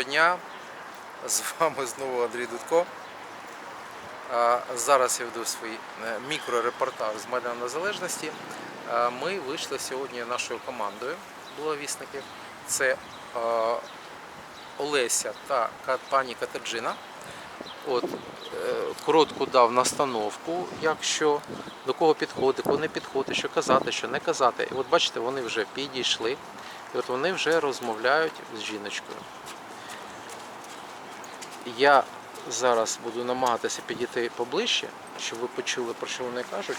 Доброго дня. З вами знову Андрій Дудко. Зараз я веду свій е, мікрорепортаж з Майдану Незалежності. Ми вийшли сьогодні нашою командою благовісників. Це е, Олеся та пані Катерджина. От, е, коротку дав настановку, якщо до кого підходити, кого не підходити, що казати, що не казати. І от бачите, вони вже підійшли. І от вони вже розмовляють з жіночкою. Я зараз буду намагатися підійти поближче, щоб ви почули, про що вони кажуть.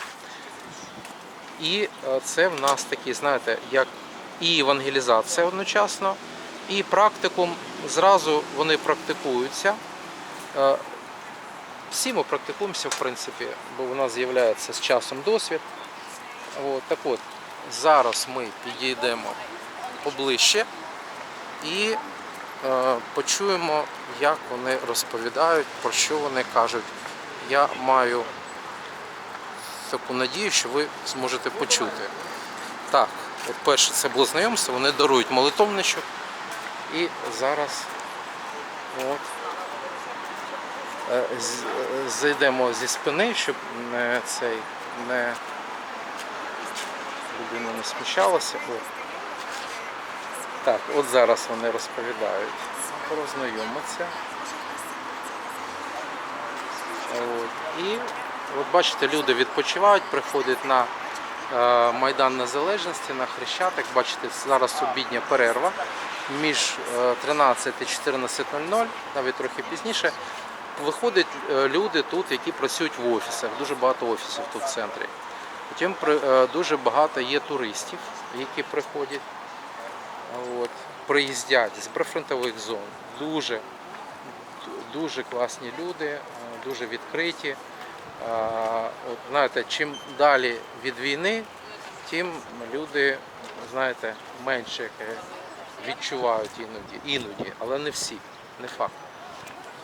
І е, це в нас такі, знаєте, як і евангелізація одночасно, і практикум. Зразу вони практикуються. Е, Всі ми практикуємося, в принципі, бо у нас з'являється з часом досвід. От, так от, зараз ми підійдемо поближче і почуємо, як вони розповідають, про що вони кажуть. Я маю таку надію, що ви зможете почути. Так, от перше це було знайомство, вони дарують молитовничок. І зараз от, е, е, зайдемо зі спини, щоб не цей не людина не сміщалася. От. Так, от зараз вони розповідають. Познайомиться. От. І от бачите, люди відпочивають, приходять на е, Майдан Незалежності, на Хрещатик. Бачите, зараз обідня перерва між е, 13 і 14.00, навіть трохи пізніше. Виходять е, люди тут, які працюють в офісах. Дуже багато офісів тут в центрі. Потім е, дуже багато є туристів, які приходять. От, приїздять з прифронтових зон. Дуже, дуже класні люди, е, дуже відкриті. От, знаєте, чим далі від війни, тим люди, знаєте, менше е, відчувають іноді, іноді, але не всі, не факт.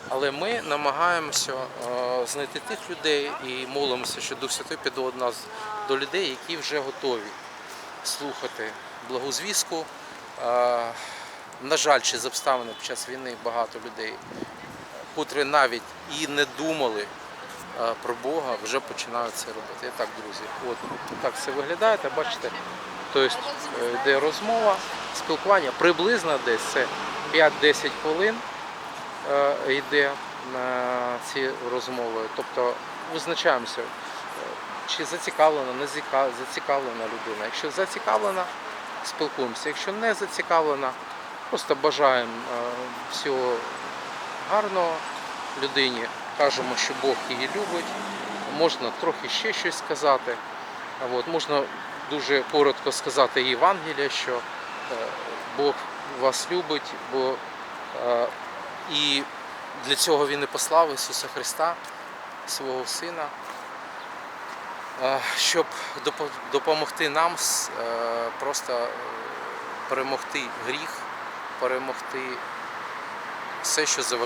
Але ми намагаємося е, знайти тих людей і молимося, що Дух Святий підводить нас до людей, які вже готові слухати благу звістку. Е, На жаль, через обставини під час війни багато людей, котрі навіть і не думали е, про Бога, вже починають це робити. І так, друзі, от так це виглядає. Бачите, тобто е, йде розмова, спілкування приблизно десь це 5-10 хвилин е, йде на ці розмови. Тобто визначаємося, е, чи зацікавлена, не зацікавлена людина. Якщо зацікавлена, спілкуємося. Якщо не зацікавлена, просто бажаємо е, всього гарного людині. Кажемо, що Бог її любить. Можна трохи ще щось сказати. От, можна дуже коротко сказати Євангелія, що е, Бог вас любить, бо е, і для цього Він і послав Ісуса Христа, свого Сина, щоб допо- допомогти нам е, просто е, перемогти гріх, перемогти все, що заважає.